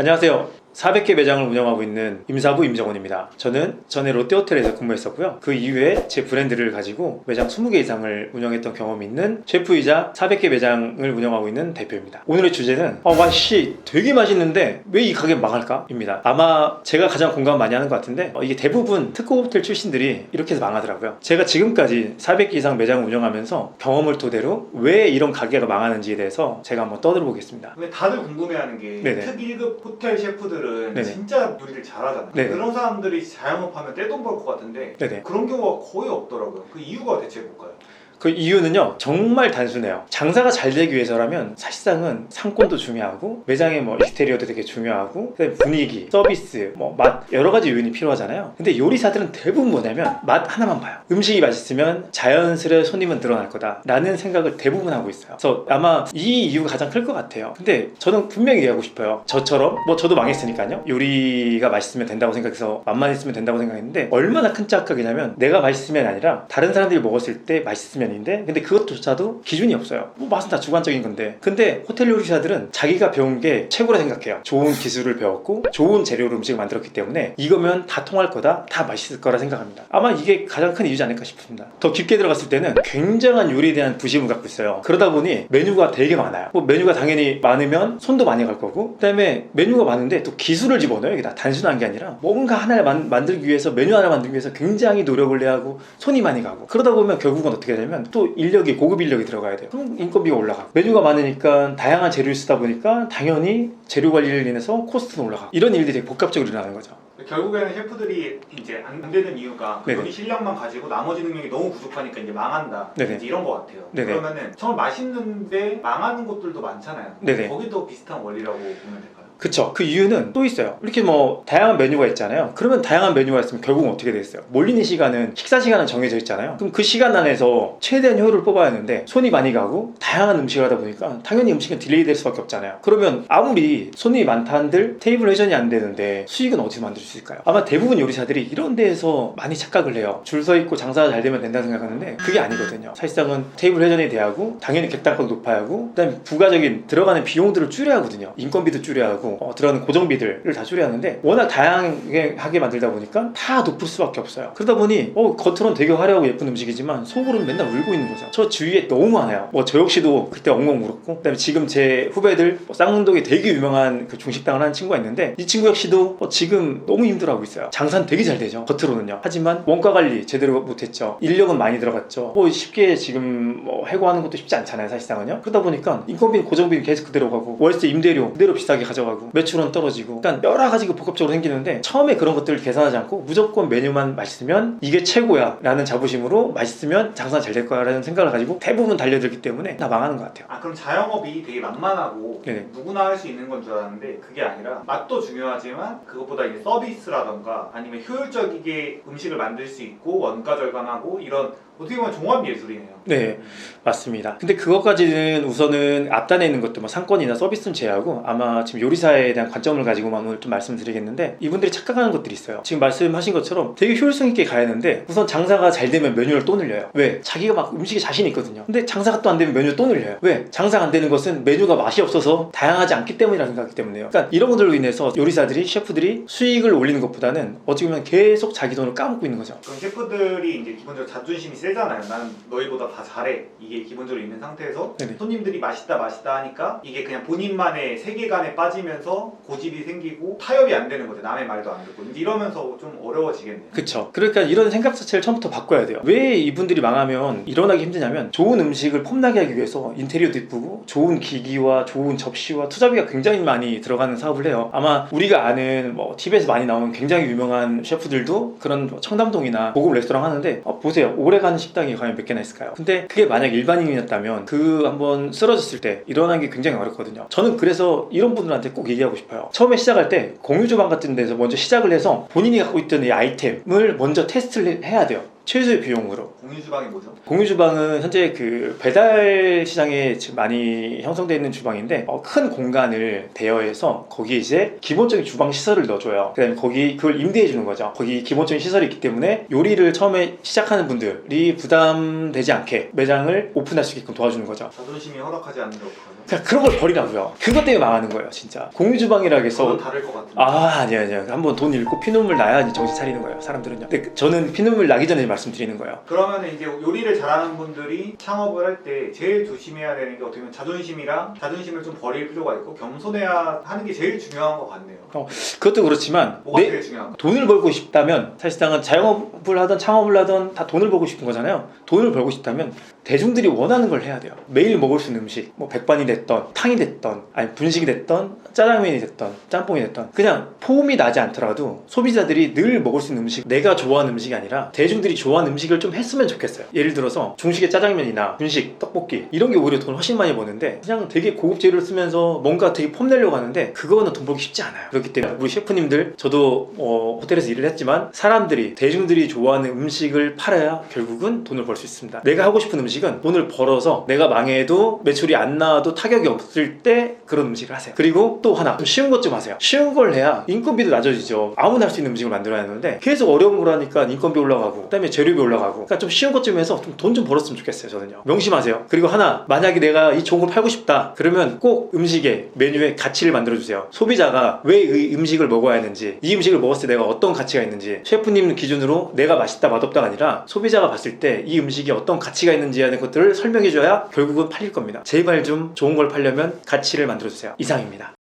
안녕하세요. 400개 매장을 운영하고 있는 임사부 임정원입니다. 저는 전에 롯데호텔에서 근무했었고요. 그 이후에 제 브랜드를 가지고 매장 20개 이상을 운영했던 경험이 있는 셰프이자 400개 매장을 운영하고 있는 대표입니다. 오늘의 주제는 아, 와씨 되게 맛있는데 왜 이 가게 망할까?입니다. 아마 제가 가장 공감 많이 하는 것 같은데 어, 이게 대부분 특급 호텔 출신들이 이렇게 해서 망하더라고요. 제가 지금까지 400개 이상 매장을 운영하면서 경험을 토대로 왜 이런 가게가 망하는지에 대해서 제가 한번 떠들어보겠습니다. 근데 다들 궁금해하는 게 네네. 특 1급 호텔 셰프들은 네네. 진짜 요리를 잘하잖아요. 네네. 그런 사람들이 자영업하면 떼돈 벌 것 같은데 네네. 그런 경우가 거의 없더라고요. 그 이유가 대체 뭘까요? 그 이유는요 정말 단순해요. 장사가 잘 되기 위해서라면 사실상은 상권도 중요하고 매장의 뭐 익스테리어도 되게 중요하고 분위기 서비스 뭐 맛 여러 가지 요인이 필요하잖아요. 근데 요리사들은 대부분 뭐냐면 맛 하나만 봐요. 음식이 맛있으면 자연스레 손님은 늘어날 거다. 라는 생각을 대부분 하고 있어요. 그래서 아마 이 이유가 가장 클 것 같아요. 근데 저는 분명히 얘기하고 싶어요. 저처럼 뭐 저도 망했으니까요. 요리가 맛있으면 된다고 생각해서 맛만 있으면 된다고 생각했는데 얼마나 큰 착각이냐면 내가 맛있으면 아니라 다른 사람들이 먹었을 때 맛있으면 인데 근데 그것조차도 기준이 없어요. 뭐 맛은 다 주관적인 건데. 근데 호텔 요리사들은 자기가 배운 게 최고라 생각해요. 좋은 기술을 배웠고 좋은 재료로 음식을 만들었기 때문에 이거면 다 통할 거다 다 맛있을 거라 생각합니다. 아마 이게 가장 큰 이유지 않을까 싶습니다. 더 깊게 들어갔을 때는 굉장한 요리에 대한 부심을 갖고 있어요. 그러다 보니 메뉴가 되게 많아요. 뭐 메뉴가 당연히 많으면 손도 많이 갈 거고 그다음에 메뉴가 많은데 또 기술을 집어넣어요. 이게 다 단순한 게 아니라 뭔가 하나를 만, 만들기 위해서 메뉴 하나 만들기 위해서 굉장히 노력을 해야 하고 손이 많이 가고 그러다 보면 결국은 어떻게 되 냐면 또 인력이 고급 인력이 들어가야 돼요 그럼 인건비가 올라가고 메뉴가 많으니까 다양한 재료를 쓰다 보니까 당연히 재료 관리를 인해서 코스트는 올라가고 이런 일들이 복합적으로 일어나는 거죠 결국에는 셰프들이 이제 안 되는 이유가 그. 요리 실력만 가지고 나머지 능력이 너무 부족하니까 이제 망한다. 네네. 이제 이런 것 같아요. 네네. 그러면은 정말 맛있는데 망하는 곳들도 많잖아요. 네네. 거기도 비슷한 원리라고 보면 될까요? 그쵸. 그 이유는 또 있어요. 이렇게 뭐 다양한 메뉴가 있잖아요. 그러면 다양한 메뉴가 있으면 결국은 어떻게 되겠어요? 몰리는 시간은 식사 시간은 정해져 있잖아요. 그럼 그 시간 안에서 최대한 효율을 뽑아야 하는데 손이 많이 가고 다양한 음식을 하다 보니까 당연히 음식은 딜레이 될 수밖에 없잖아요. 그러면 아무리 손님이 많다 한들 테이블 회전이 안 되는데 수익은 어디서 만들 수 있을까요? 아마 대부분 요리사들이 이런 데에서 많이 착각을 해요. 줄 서 있고 장사가 잘 되면 된다 생각하는데 그게 아니거든요. 사실상은 테이블 회전이 돼야 하고 당연히 객단가도 높아야 하고 그다음에 부가적인 들어가는 비용들을 줄여야 하거든요. 인건비도 줄여야 하고 어, 들어가는 고정비들을 다 줄여야 하는데 워낙 다양하게 만들다 보니까 다 높을 수밖에 없어요. 그러다 보니 어, 겉으로는 되게 화려하고 예쁜 음식이지만 속으로는 맨날 울고 있는 거죠. 저 주위에 너무 많아요. 뭐 저 역시도 그때 엉엉 울었고 그다음에 지금 제 후배들 뭐 쌍문동에 되게 유명한 그 중식당을 하는 친구가 있는데 이 친구 역시도 어, 지금 너무 힘들어하고 있어요. 장사는 되게 잘 되죠. 겉으로는요. 하지만 원가 관리 제대로 못했죠. 인력은 많이 들어갔죠. 뭐 쉽게 지금 뭐 해고하는 것도 쉽지 않잖아요. 사실상은요. 그러다 보니까 인건비 고정비는 계속 그대로 가고 월세 임대료 그대로 비싸게 가져가고 매출은 떨어지고 일단 여러 가지가 복합적으로 생기는데 처음에 그런 것들을 계산하지 않고 무조건 메뉴만 맛있으면 이게 최고야 라는 자부심으로 맛있으면 장사 잘 될 거야 라는 생각을 가지고 대부분 달려들기 때문에 다 망하는 것 같아요. 아 그럼 자영업이 되게 만만하고 네네. 누구나 할 수 있는 건 줄 알았는데 그게 아니라 맛도 중요하지만 그것보다 이제 서비스라던가 아니면 효율적이게 음식을 만들 수 있고 원가 절감하고 이런 어떻게 보면 종합 예술이네요. 네. 맞습니다. 근데 그것까지는 우선은 앞단에 있는 것도 뭐 상권이나 서비스는 제외하고 아마 지금 요리사에 대한 관점을 가지고만 오늘 좀 말씀드리겠는데 이분들이 착각하는 것들이 있어요. 지금 말씀하신 것처럼 되게 효율성 있게 가야 하는데 우선 장사가 잘 되면 메뉴를 또 늘려요. 왜? 자기가 막 음식에 자신이 있거든요. 근데 장사가 또 안 되면 메뉴를 또 늘려요. 왜? 장사가 안 되는 것은 메뉴가 맛이 없어서 다양하지 않기 때문이라는 생각하기 때문에요. 그러니까 이런 것들로 인해서 요리사들이 셰프들이 수익을 올리는 것보다는 어떻게 보면 계속 자기 돈을 까먹고 있는 거죠. 그럼 셰프들이 이제 기본적으로 자존심이 세 잖아요. 나는 너희보다 다 잘해. 이게 기본적으로 있는 상태에서 네네. 손님들이 맛있다 맛있다 하니까 이게 그냥 본인만의 세계관에 빠지면서 고집이 생기고 타협이 안 되는 거죠. 남의 말도 안 듣고 이러면서 좀 어려워지겠네요. 그쵸. 그러니까 이런 생각 자체를 처음부터 바꿔야 돼요. 왜 이분들이 망하면 일어나기 힘드냐면 좋은 음식을 폼나게 하기 위해서 인테리어도 이쁘고 좋은 기기와 좋은 접시와 투자비가 굉장히 많이 들어가는 사업을 해요. 아마 우리가 아는 뭐 TV에서 많이 나오는 굉장히 유명한 셰프들도 그런 뭐 청담동이나 고급 레스토랑 하는데 어, 보세요. 오래 가는 식당이 과연 몇 개나 있을까요? 근데 그게 만약 일반인이었다면 그 한번 쓰러졌을 때 일어나는 게 굉장히 어렵거든요. 저는 그래서 이런 분들한테 꼭 얘기하고 싶어요. 처음에 시작할 때 공유 주방 같은 데서 먼저 시작을 해서 본인이 갖고 있던 이 아이템을 먼저 테스트를 해야 돼요. 최소의 비용으로. 공유 주방이 뭐죠? 공유 주방은 현재 그 배달 시장에 지금 많이 형성되어 있는 주방인데 어, 큰 공간을 대여해서 거기에 이제 기본적인 주방 시설을 넣어줘요. 그다음에 거기 그걸 임대해 주는 거죠. 거기 기본적인 시설이 있기 때문에 요리를 처음에 시작하는 분들이 부담되지 않게 매장을 오픈할 수 있게끔 도와주는 거죠. 자존심이 허락하지 않는데 어떡하죠? 그러니까 그런 걸 버리라고요. 그것 때문에 망하는 거예요, 진짜. 공유 주방이라 해서 저도 다를 것 같은데. 아 아니야 아니야 한번 돈 잃고 피눈물 나야 이제 정신 차리는 거예요 사람들은요 근데 저는 피눈물 나기 전에 말씀드리는 거예요 그러면 이제 요리를 잘하는 분들이 창업을 할 때 제일 조심해야 되는 게 어떻게 보면 자존심이랑 자존심을 좀 버릴 필요가 있고 겸손해야 하는 게 제일 중요한 것 같네요. 그것도 그렇지만 뭐가 내 제일 중요한가? 돈을 벌고 싶다면 사실상은 자영업을 하던 창업을 하던 다 돈을 벌고 싶은 거잖아요 돈을 벌고 싶다면 대중들이 원하는 걸 해야 돼요 매일 먹을 수 있는 음식 뭐 백반이 됐던 탕이 됐던 아니 분식이 됐던 짜장면이 됐던 짬뽕이 됐던 그냥 포음이 나지 않더라도 소비자들이 늘 먹을 수 있는 음식 내가 좋아하는 음식이 아니라 대중들이 좋아하는 음식을 좀 했으면 좋겠어요. 예를 들어서 중식의 짜장면이나 분식 떡볶이 이런 게 오히려 돈 훨씬 많이 버는데 그냥 되게 고급 재료를 쓰면서 뭔가 되게 폼내려고 하는데 그거는 돈 벌기 쉽지 않아요. 그렇기 때문에 우리 셰프님들 저도 어, 호텔에서 일을 했지만 사람들이 대중들이 좋아하는 음식을 팔아야 결국은 돈을 벌 수 있습니다. 내가 하고 싶은 음식은 돈을 벌어서 내가 망해도 매출이 안 나와도 타격이 없을 때 그런 음식을 하세요. 그리고 또 하나 좀 쉬운 것 좀 하세요. 쉬운 걸 해야 인건비도 낮아지죠. 아무나 할 수 있는 음식을 만들어야 하는데 계속 어려운 걸 하니까 인건비 올라가고 그다음에 재료비 올라가고. 그러니까 좀 쉬운 것좀 해서 좀 돈 좀 벌었으면 좋겠어요 저는요. 명심하세요. 그리고 하나 만약에 내가 이 좋은 걸 팔고 싶다 그러면 꼭 음식에 메뉴에 가치를 만들어 주세요. 소비자가 왜 이 음식을 먹어야 하는지 이 음식을 먹었을 때 내가 어떤 가치가 있는지 셰프님 기준으로 내가 맛있다 맛없다가 아니라 소비자가 봤을 때 이 음식이 어떤 가치가 있는지 하는 것들을 설명해 줘야 결국은 팔릴 겁니다. 제발 좀 좋은 걸 팔려면 가치를 만들어 주세요. 이상입니다